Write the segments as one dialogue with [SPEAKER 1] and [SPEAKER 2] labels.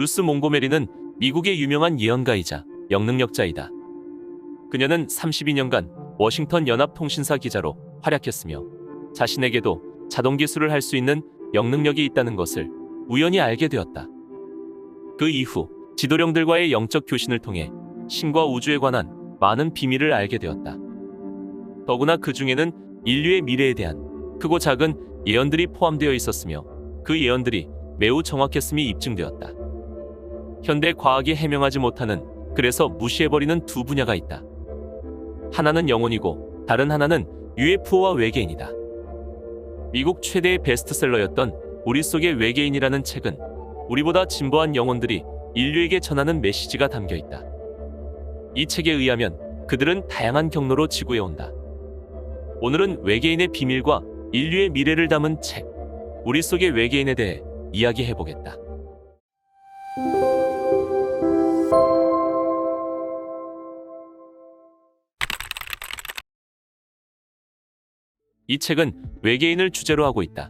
[SPEAKER 1] 루스 몽고메리는 미국의 유명한 예언가이자 영능력자이다. 그녀는 32년간 워싱턴 연합통신사 기자로 활약했으며 자신에게도 자동 기술을 할 수 있는 영능력이 있다는 것을 우연히 알게 되었다. 그 이후 지도령들과의 영적 교신을 통해 신과 우주에 관한 많은 비밀을 알게 되었다. 더구나 그 중에는 인류의 미래에 대한 크고 작은 예언들이 포함되어 있었으며 그 예언들이 매우 정확했음이 입증되었다. 현대 과학이 해명하지 못하는 그래서 무시해버리는 두 분야가 있다. 하나는 영혼이고 다른 하나는 UFO와 외계인이다. 미국 최대의 베스트셀러였던 우리 속의 외계인이라는 책은 우리보다 진보한 영혼들이 인류에게 전하는 메시지가 담겨 있다. 이 책에 의하면 그들은 다양한 경로로 지구에 온다. 오늘은 외계인의 비밀과 인류의 미래를 담은 책, 우리 속의 외계인에 대해 이야기해 보겠다. 이 책은 외계인을 주제로 하고 있다.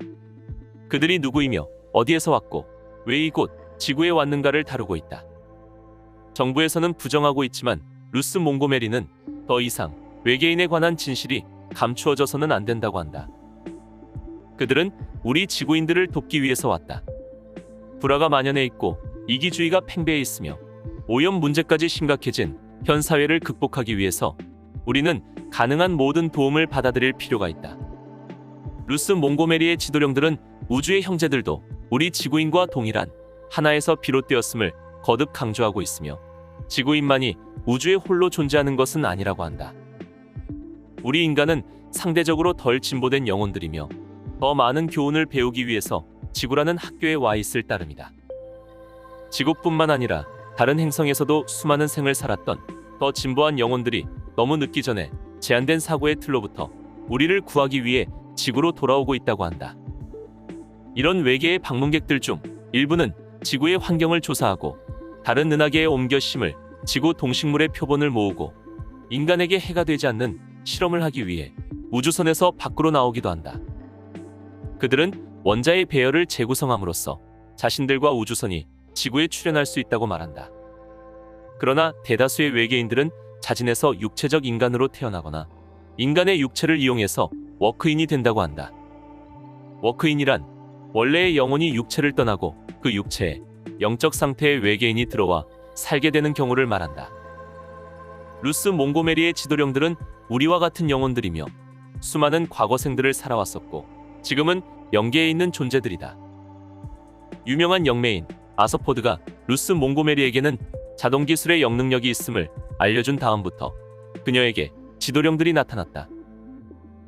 [SPEAKER 1] 그들이 누구이며 어디에서 왔고 왜 이곳 지구에 왔는가를 다루고 있다. 정부에서는 부정하고 있지만 루스 몽고메리는 더 이상 외계인에 관한 진실이 감추어져서는 안 된다고 한다. 그들은 우리 지구인들을 돕기 위해서 왔다. 불화가 만연해 있고 이기주의가 팽배해 있으며 오염 문제까지 심각해진 현 사회를 극복하기 위해서 우리는 가능한 모든 도움을 받아들일 필요가 있다. 루스 몽고메리의 지도령들은 우주의 형제들도 우리 지구인과 동일한 하나에서 비롯되었음을 거듭 강조하고 있으며 지구인만이 우주에 홀로 존재하는 것은 아니라고 한다. 우리 인간은 상대적으로 덜 진보된 영혼들이며 더 많은 교훈을 배우기 위해서 지구라는 학교에 와 있을 따름이다. 지구뿐만 아니라 다른 행성에서도 수많은 생을 살았던 더 진보한 영혼들이 너무 늦기 전에 제한된 사고의 틀로부터 우리를 구하기 위해 지구로 돌아오고 있다고 한다. 이런 외계의 방문객들 중 일부는 지구의 환경을 조사하고 다른 은하계에 옮겨 심을 지구 동식물의 표본을 모으고 인간에게 해가 되지 않는 실험을 하기 위해 우주선에서 밖으로 나오기도 한다. 그들은 원자의 배열을 재구성함으로써 자신들과 우주선이 지구에 출현할 수 있다고 말한다. 그러나 대다수의 외계인들은 자진해서 육체적 인간으로 태어나거나 인간의 육체를 이용해서 워크인이 된다고 한다. 워크인이란 원래의 영혼이 육체를 떠나고 그 육체에 영적 상태의 외계인이 들어와 살게 되는 경우를 말한다. 루스 몽고메리의 지도령들은 우리와 같은 영혼들이며 수많은 과거생들을 살아왔었고 지금은 영계에 있는 존재들이다. 유명한 영매인 아서포드가 루스 몽고메리에게는 자동 기술의 영능력이 있음을 알려준 다음부터 그녀에게 지도령들이 나타났다.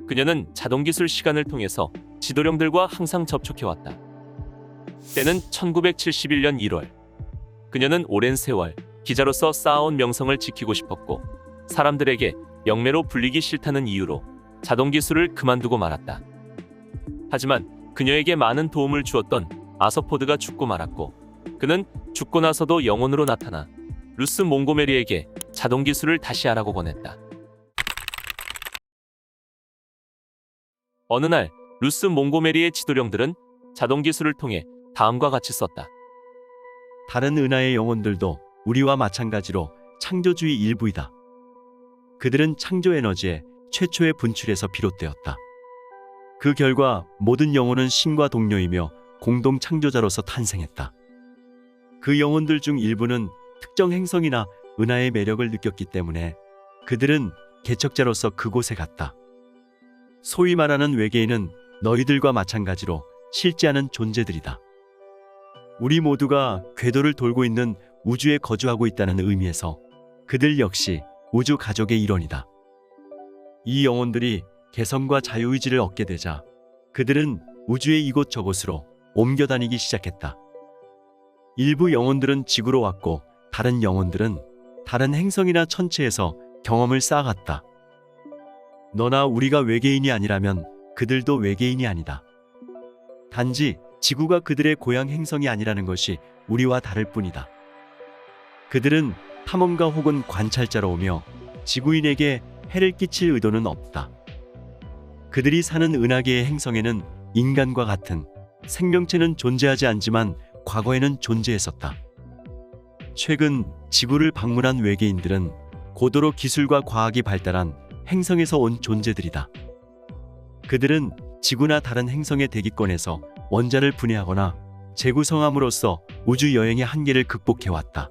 [SPEAKER 1] 그녀는 자동 기술 시간을 통해서 지도령들과 항상 접촉해왔다. 때는 1971년 1월. 그녀는 오랜 세월 기자로서 쌓아온 명성을 지키고 싶었고 사람들에게 영매로 불리기 싫다는 이유로 자동 기술을 그만두고 말았다. 하지만 그녀에게 많은 도움을 주었던 아서포드가 죽고 말았고 그는 죽고 나서도 영혼으로 나타나 루스 몽고메리에게 자동 기술을 다시 하라고 권했다. 어느 날 루스 몽고메리의 지도령들은 자동 기술을 통해 다음과 같이 썼다.
[SPEAKER 2] 다른 은하의 영혼들도 우리와 마찬가지로 창조주의 일부이다. 그들은 창조 에너지의 최초의 분출에서 비롯되었다. 그 결과 모든 영혼은 신과 동료이며 공동 창조자로서 탄생했다. 그 영혼들 중 일부는 특정 행성이나 은하의 매력을 느꼈기 때문에 그들은 개척자로서 그곳에 갔다. 소위 말하는 외계인은 너희들과 마찬가지로 실제하는 존재들이다. 우리 모두가 궤도를 돌고 있는 우주에 거주하고 있다는 의미에서 그들 역시 우주 가족의 일원이다. 이 영혼들이 개성과 자유의지를 얻게 되자 그들은 우주의 이곳저곳으로 옮겨 다니기 시작했다. 일부 영혼들은 지구로 왔고 다른 영혼들은 다른 행성이나 천체에서 경험을 쌓아갔다. 너나 우리가 외계인이 아니라면 그들도 외계인이 아니다. 단지 지구가 그들의 고향 행성이 아니라는 것이 우리와 다를 뿐이다. 그들은 탐험가 혹은 관찰자로 오며 지구인에게 해를 끼칠 의도는 없다. 그들이 사는 은하계의 행성에는 인간과 같은 생명체는 존재하지 않지만 과거에는 존재했었다. 최근 지구를 방문한 외계인들은 고도로 기술과 과학이 발달한 행성에서 온 존재들이다. 그들은 지구나 다른 행성의 대기권에서 원자를 분해하거나 재구성함으로써 우주 여행의 한계를 극복해왔다.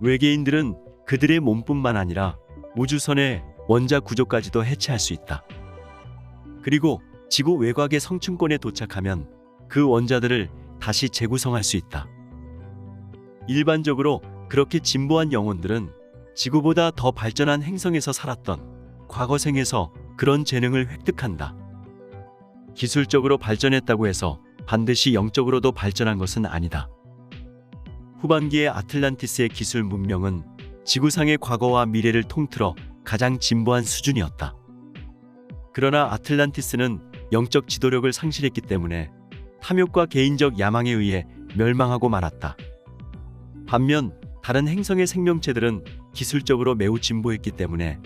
[SPEAKER 2] 외계인들은 그들의 몸뿐만 아니라 우주선의 원자 구조까지도 해체할 수 있다. 그리고 지구 외곽의 성층권에 도착하면 그 원자들을 다시 재구성할 수 있다. 일반적으로 그렇게 진보한 영혼들은 지구보다 더 발전한 행성에서 살았던 과거 생에서 그런 재능을 획득한다. 기술적으로 발전했다고 해서 반드시 영적으로도 발전한 것은 아니다. 후반기의 아틀란티스의 기술 문명은 지구상의 과거와 미래를 통틀어 가장 진보한 수준이었다. 그러나 아틀란티스는 영적 지도력을 상실했기 때문에 탐욕과 개인적 야망에 의해 멸망하고 말았다. 반면 다른 행성의 생명체들은 기술적으로 매우 진보했기 때문에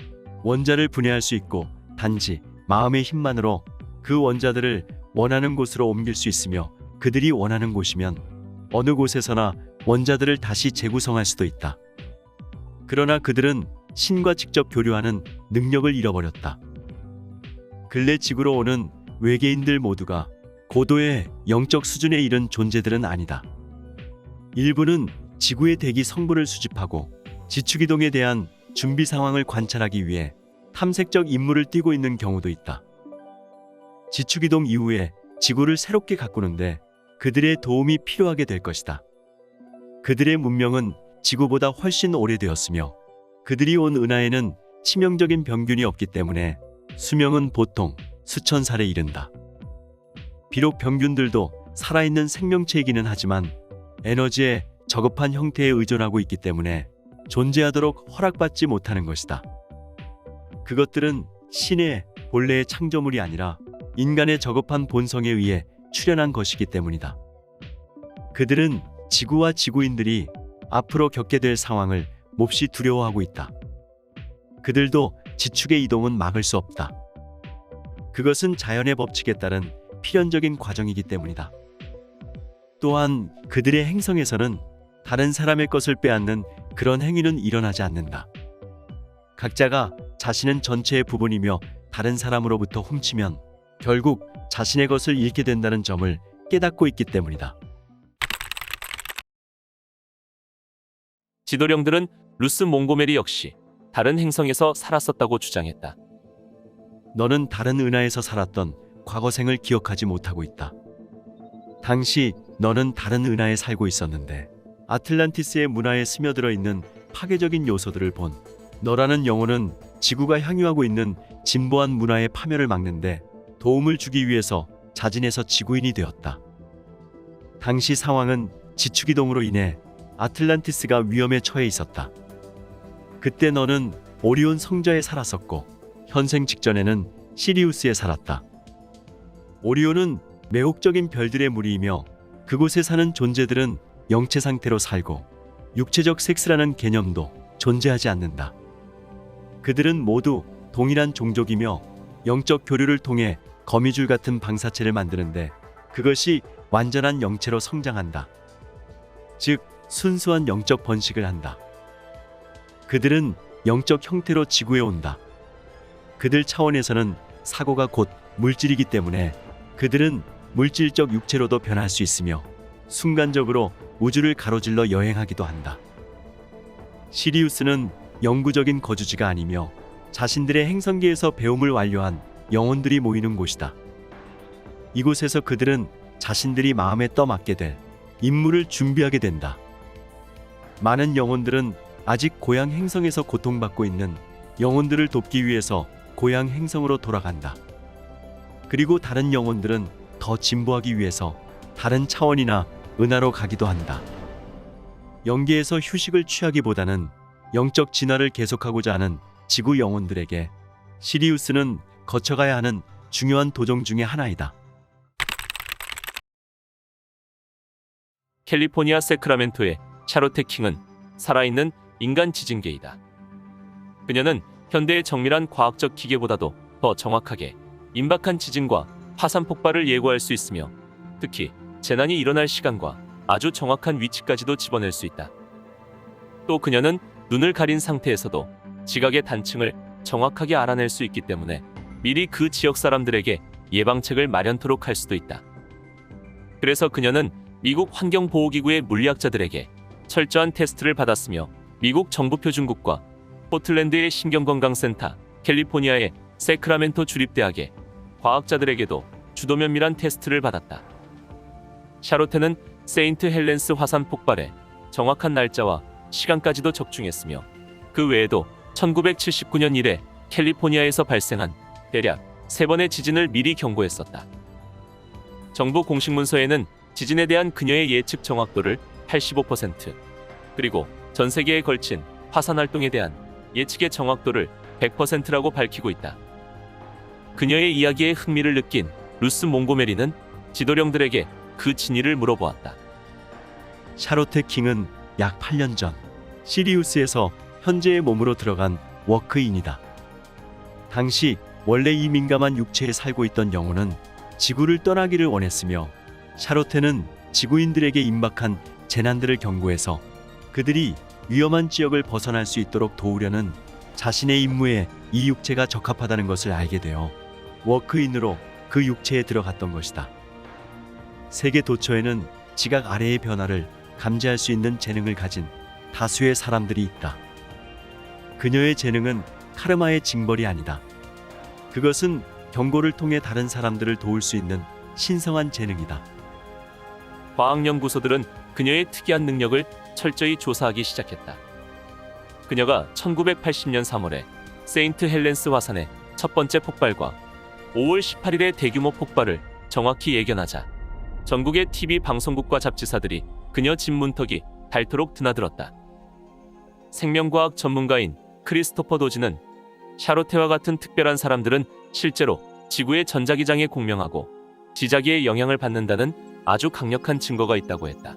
[SPEAKER 2] 원자를 분해할 수 있고 단지 마음의 힘만으로 그 원자들을 원하는 곳으로 옮길 수 있으며 그들이 원하는 곳이면 어느 곳에서나 원자들을 다시 재구성할 수도 있다. 그러나 그들은 신과 직접 교류하는 능력을 잃어버렸다. 근래 지구로 오는 외계인들 모두가 고도의 영적 수준에 이른 존재들은 아니다. 일부는 지구의 대기 성분을 수집하고 지축이동에 대한 준비 상황을 관찰하기 위해 탐색적 임무를 띠고 있는 경우도 있다. 지축이동 이후에 지구를 새롭게 가꾸는데 그들의 도움이 필요하게 될 것이다. 그들의 문명은 지구보다 훨씬 오래되었으며 그들이 온 은하에는 치명적인 병균이 없기 때문에 수명은 보통 수천 살에 이른다. 비록 병균들도 살아있는 생명체이기는 하지만 에너지에 저급한 형태에 의존하고 있기 때문에 존재하도록 허락받지 못하는 것이다. 그것들은 신의 본래의 창조물이 아니라 인간의 저급한 본성에 의해 출현한 것이기 때문이다. 그들은 지구와 지구인들이 앞으로 겪게 될 상황을 몹시 두려워하고 있다. 그들도 지축의 이동은 막을 수 없다. 그것은 자연의 법칙에 따른 필연적인 과정이기 때문이다. 또한 그들의 행성에서는 다른 사람의 것을 빼앗는 그런 행위는 일어나지 않는다. 각자가 자신은 전체의 부분이며 다른 사람으로부터 훔치면 결국 자신의 것을 잃게 된다는 점을 깨닫고 있기 때문이다.
[SPEAKER 1] 지도령들은 루스 몽고메리 역시 다른 행성에서 살았었다고 주장했다.
[SPEAKER 2] 너는 다른 은하에서 살았던 과거생을 기억하지 못하고 있다. 당시 너는 다른 은하에 살고 있었는데 아틀란티스의 문화에 스며들어 있는 파괴적인 요소들을 본 너라는 영혼은 지구가 향유하고 있는 진보한 문화의 파멸을 막는데 도움을 주기 위해서 자진해서 지구인이 되었다. 당시 상황은 지축이동으로 인해 아틀란티스가 위험에 처해 있었다. 그때 너는 오리온 성자에 살았었고 현생 직전에는 시리우스에 살았다. 오리온은 매혹적인 별들의 무리이며 그곳에 사는 존재들은 영체 상태로 살고 육체적 섹스라는 개념도 존재하지 않는다. 그들은 모두 동일한 종족이며 영적 교류를 통해 거미줄 같은 방사체를 만드는데 그것이 완전한 영체로 성장한다. 즉, 순수한 영적 번식을 한다. 그들은 영적 형태로 지구에 온다. 그들 차원에서는 사고가 곧 물질이기 때문에 그들은 물질적 육체로도 변할 수 있으며 순간적으로 우주를 가로질러 여행하기도 한다. 시리우스는 영구적인 거주지가 아니며 자신들의 행성계에서 배움을 완료한 영혼들이 모이는 곳이다. 이곳에서 그들은 자신들이 마음에 떠맡게 될 임무를 준비하게 된다. 많은 영혼들은 아직 고향 행성에서 고통받고 있는 영혼들을 돕기 위해서 고향 행성으로 돌아간다. 그리고 다른 영혼들은 더 진보하기 위해서 다른 차원이나 은하로 가기도 한다. 영계에서 휴식을 취하기보다는 영적 진화를 계속하고자 하는 지구 영혼들에게 시리우스는 거쳐가야 하는 중요한 도정 중의 하나이다.
[SPEAKER 1] 캘리포니아 세크라멘토의 샤로테 킹은 살아있는 인간 지진계이다. 그녀는 현대의 정밀한 과학적 기계보다도 더 정확하게 임박한 지진과 화산 폭발을 예고할 수 있으며 특히 재난이 일어날 시간과 아주 정확한 위치까지도 집어낼 수 있다. 또 그녀는 눈을 가린 상태에서도 지각의 단층을 정확하게 알아낼 수 있기 때문에 미리 그 지역 사람들에게 예방책을 마련토록 할 수도 있다. 그래서 그녀는 미국 환경보호기구의 물리학자들에게 철저한 테스트를 받았으며 미국 정부 표준국과 포틀랜드의 신경건강센터, 캘리포니아의 세크라멘토 주립대학의 과학자들에게도 주도 면밀한 테스트를 받았다. 샤로테는 세인트 헬렌스 화산 폭발의 정확한 날짜와 시간까지도 적중했으며 그 외에도 1979년 이래 캘리포니아에서 발생한 대략 세 번의 지진을 미리 경고했었다. 정부 공식 문서에는 지진에 대한 그녀의 예측 정확도를 85% 그리고 전 세계에 걸친 화산 활동에 대한 예측의 정확도를 100%라고 밝히고 있다. 그녀의 이야기에 흥미를 느낀 루스 몽고메리는 지도령들에게 그 진위를 물어보았다.
[SPEAKER 2] 샤로테 킹은 약 8년 전 시리우스에서 현재의 몸으로 들어간 워크인이다. 당시 원래 이 민감한 육체에 살고 있던 영혼은 지구를 떠나기를 원했으며 샤로테는 지구인들에게 임박한 재난들을 경고해서 그들이 위험한 지역을 벗어날 수 있도록 도우려는 자신의 임무에 이 육체가 적합하다는 것을 알게 되어 워크인으로 그 육체에 들어갔던 것이다. 세계 도처에는 지각 아래의 변화를 감지할 수 있는 재능을 가진 다수의 사람들이 있다. 그녀의 재능은 카르마의 징벌이 아니다. 그것은 경고를 통해 다른 사람들을 도울 수 있는 신성한 재능이다.
[SPEAKER 1] 과학연구소들은 그녀의 특이한 능력을 철저히 조사하기 시작했다. 그녀가 1980년 3월에 세인트 헬렌스 화산의 첫 번째 폭발과 5월 18일의 대규모 폭발을 정확히 예견하자 전국의 TV 방송국과 잡지사들이 그녀 집 문턱이 닳도록 드나들었다. 생명과학 전문가인 크리스토퍼 도지는 샤로테와 같은 특별한 사람들은 실제로 지구의 전자기장에 공명하고 지자기에 영향을 받는다는 아주 강력한 증거가 있다고 했다.